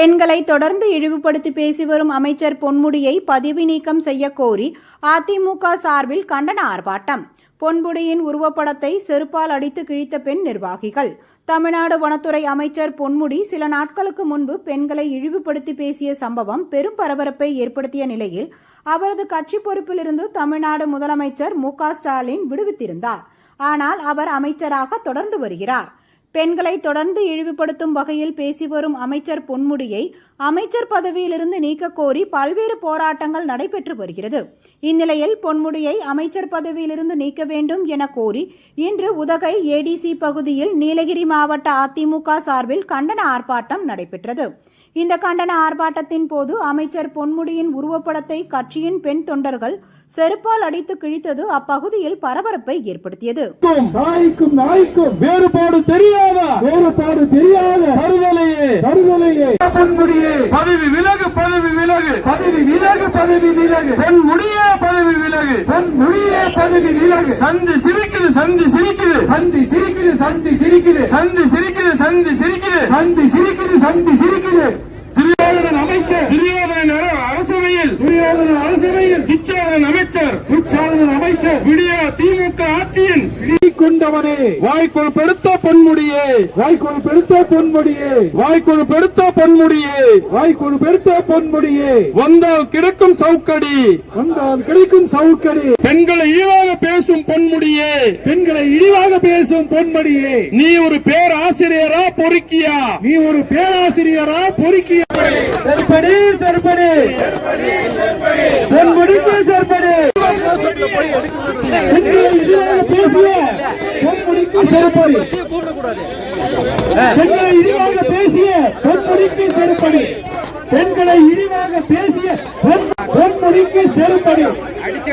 பெண்களை தொடர்ந்து இழிவுபடுத்தி பேசி வரும் அமைச்சர் பொன்முடியை பதவி நீக்கம் செய்ய கோரி அதிமுக சார்பில் கண்டன ஆர்ப்பாட்டம். பொன்முடியின் உருவப்படத்தை செருப்பால் அடித்து கிழித்த பெண் நிர்வாகிகள். தமிழ்நாடு வனத்துறை அமைச்சர் பொன்முடி சில நாட்களுக்கு முன்பு பெண்களை இழிவுபடுத்தி பேசிய சம்பவம் பெரும் பரபரப்பை ஏற்படுத்திய நிலையில் அவரது கட்சி பொறுப்பிலிருந்து தமிழ்நாடு முதலமைச்சர் மு ஸ்டாலின் விடுவித்திருந்தார். ஆனால் அவர் அமைச்சராக தொடர்ந்து வருகிறார். பெண்களை தொடர்ந்து இழிவுபடுத்தும் வகையில் பேசி வரும் அமைச்சர் பொன்முடியை அமைச்சர் பதவியிலிருந்து நீக்க கோரி பல்வேறு போராட்டங்கள் நடைபெற்று வருகிறது. இந்நிலையில் பொன்முடியை அமைச்சர் பதவியிலிருந்து நீக்க வேண்டும் என கோரி இன்று உதகை ஏடிசி பகுதியில் நீலகிரி மாவட்ட அதிமுக சார்பில் கண்டன ஆர்ப்பாட்டம் நடைபெற்றது. இந்த கண்டன ஆர்ப்பாட்டத்தின் போது அமைச்சர் பொன்முடியின் உருவப்படத்தை கட்சியின் பெண் தொண்டர்கள் செருப்பால் அடித்து கிழித்தது அப்பகுதியில் பரபரப்பை ஏற்படுத்தியது. நாய்க்கும் நாய்க்கும் வேறுபாடு தெரியாத வேறுபாடு தெரியாத பருதலையே பருதலையே பொன்முடியே. பதவி விலகு பதவி விலகு. பதவி விலகு பதவி விலகு. பொன் முடிய பதவி விலகு. பொன்முடியே பதவி விலகு. சந்தி சிரிக்குது சந்தி சிரிக்குது. சந்தி சிரிக்குது சந்தி சிரிக்குது. சந்தி சிரிக்குது சந்தி சிரிக்குது. சந்தி சிரிக்குது சந்தி சிரிக்குது. துரியோதனன் அமைச்சர். துரியோதனன் அர- அரசவையில். துரியோதனன் அரசவையில். துச்சாதன் அமைச்சர். துச்சாதனன் அமைச்சர். விடிய திமுக ஆட்சியின். கொண்டவனே வாய்க்குள் பெருத்த பொன்முடியே. வாய்க்கொழு பெருத்த பொன்முடியே. வாய்க்குள் பெருத்த பொன்முடியே. வாய்க்கொழு பெருத்த பொன்முடியே. வந்தால் கிடைக்கும் சவுக்கடி. வந்தான் கிடைக்கும் சவுக்கடி. பெண்களை ஈவாக பேசும் பொன்முடியே. பெண்களை இழிவாக பேசும் பொன்மடியே. நீ ஒரு பேராசிரியரா பொறுக்கியா? நீ ஒரு பேராசிரியரா பொறுக்கிய? செருப்படி செருப்படி. என் முடிக்கு செருப்படி பேசிய என் முடிக்கு செருப்படி. பெண்களை இழிவாக பேசிய பொன் முடிக்கு செருப்படி. பெண்களை இழிவாக பேசிய பொன் முடிக்கு செருப்படி. அடிச்சு